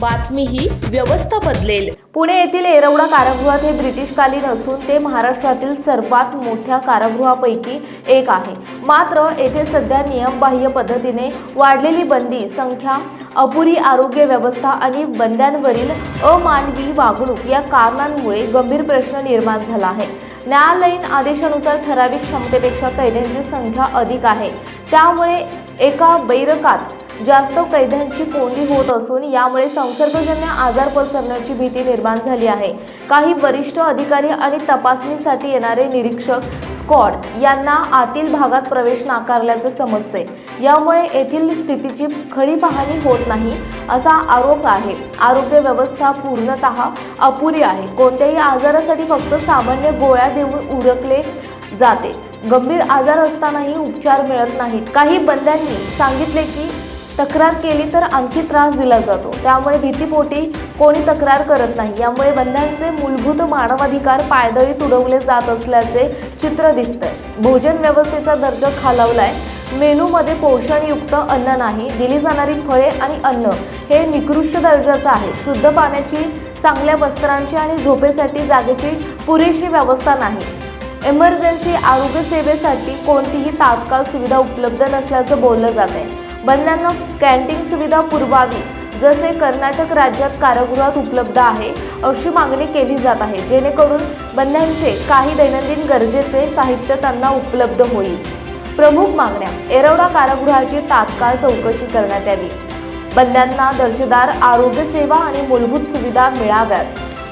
बातमी ही व्यवस्था बदलेल. पुणे येथील एरवडा कारागृहात हे ब्रिटिशकालीन असून ते महाराष्ट्रातील सर्वात मोठ्या कारागृहापैकी एक आहे. मात्र येथे सध्या नियमबाह्य पद्धतीने वाढलेली बंदी संख्या अपुरी आरोग्य व्यवस्था आणि बंद्यांवरील अमानवी वागणूक या कारणांमुळे गंभीर प्रश्न निर्माण झाला आहे. न्यायालयीन आदेशानुसार ठराविक क्षमतेपेक्षा कैद्यांची संख्या अधिक आहे. त्यामुळे एका बैरकात जास्त कैद्यांची कोंडी होत असून यामुळे संसर्गजन्य आजार पसरण्याची भीती निर्माण झाली आहे. काही वरिष्ठ अधिकारी आणि तपासणीसाठी येणारे निरीक्षक स्कॉट यांना आतील भागात प्रवेश नाकारल्याचे समजते. यामुळे येथील स्थितीची खरी पाहणी होत नाही असा आरोप आहे. आरोग्य व्यवस्था पूर्णतः अपुरी आहे. कोणत्याही आजारासाठी फक्त सामान्य गोळ्या देऊन उरकले जाते. गंभीर आजार असतानाही उपचार मिळत नाहीत. काही बंद्यांनी सांगितले की तक्रार केली तर आणखी त्रास दिला जातो. त्यामुळे भीतीपोटी कोणी तक्रार करत नाही. यामुळे बंधांचे मूलभूत मानवाधिकार पायदळी तुडवले जात असल्याचे चित्र दिसतंय. भोजन व्यवस्थेचा दर्जा खालावलाय. मेनूमध्ये पोषणयुक्त अन्न नाही. दिली जाणारी फळे आणि अन्न हे निकृष्ट दर्जाचं आहे. शुद्ध पाण्याची चांगल्या वस्त्रांची आणि झोपेसाठी जागेची पुरेशी व्यवस्था नाही. इमर्जन्सी आरोग्य सेवेसाठी कोणतीही तात्काळ सुविधा उपलब्ध नसल्याचं बोललं जात आहे बंद्यांना कॅन्टीन सुविधा पुरवावी जसे कर्नाटक राज्यात कारागृहात उपलब्ध आहे अशी मागणी केली जात आहे. जेणेकरून बंद्यांचे काही दैनंदिन गरजेचे साहित्य त्यांना उपलब्ध होईल. प्रमुख मागण्या एरवडा कारागृहाची तात्काळ चौकशी करण्यात यावी. बंद्यांना दर्जेदार आरोग्य सेवा आणि मूलभूत सुविधा मिळाव्यात.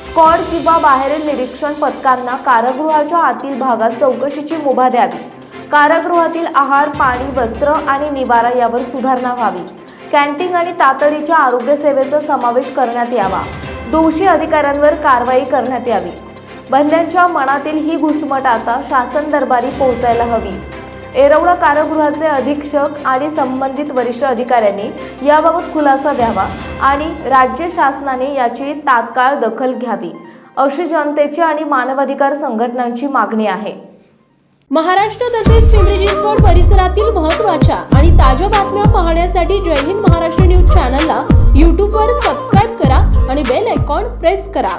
स्कॉड किंवा बाहेरील निरीक्षण पथकांना कारागृहाच्या आतील भागात चौकशीची मुभा द्यावी. कारागृहातील आहार पाणी वस्त्र आणि निवारा यावर सुधारणा व्हावी. कॅन्टीन आणि तातडीच्या आरोग्य सेवेचा समावेश करण्यात यावा. दोषी अधिकाऱ्यांवर कारवाई करण्यात यावी. बंद्यांच्या मनातील ही घुसमट आता शासन दरबारी पोहोचायला हवी. एरवडा कारागृहाचे अधीक्षक आणि संबंधित वरिष्ठ अधिकाऱ्यांनी याबाबत खुलासा द्यावा आणि राज्य शासनाने याची तात्काळ दखल घ्यावी. अशी जनतेची आणि मानवाधिकार संघटनांची मागणी आहे. महाराष्ट्र तसेच पिंपरी चिंचवड परिसरातील महत्त्वाच्या आणि ताज्या बातम्या पाहण्यासाठी जय हिंद महाराष्ट्र न्यूज चॅनलला यूट्यूबवर सबस्क्राईब करा आणि बेल आयकॉन प्रेस करा.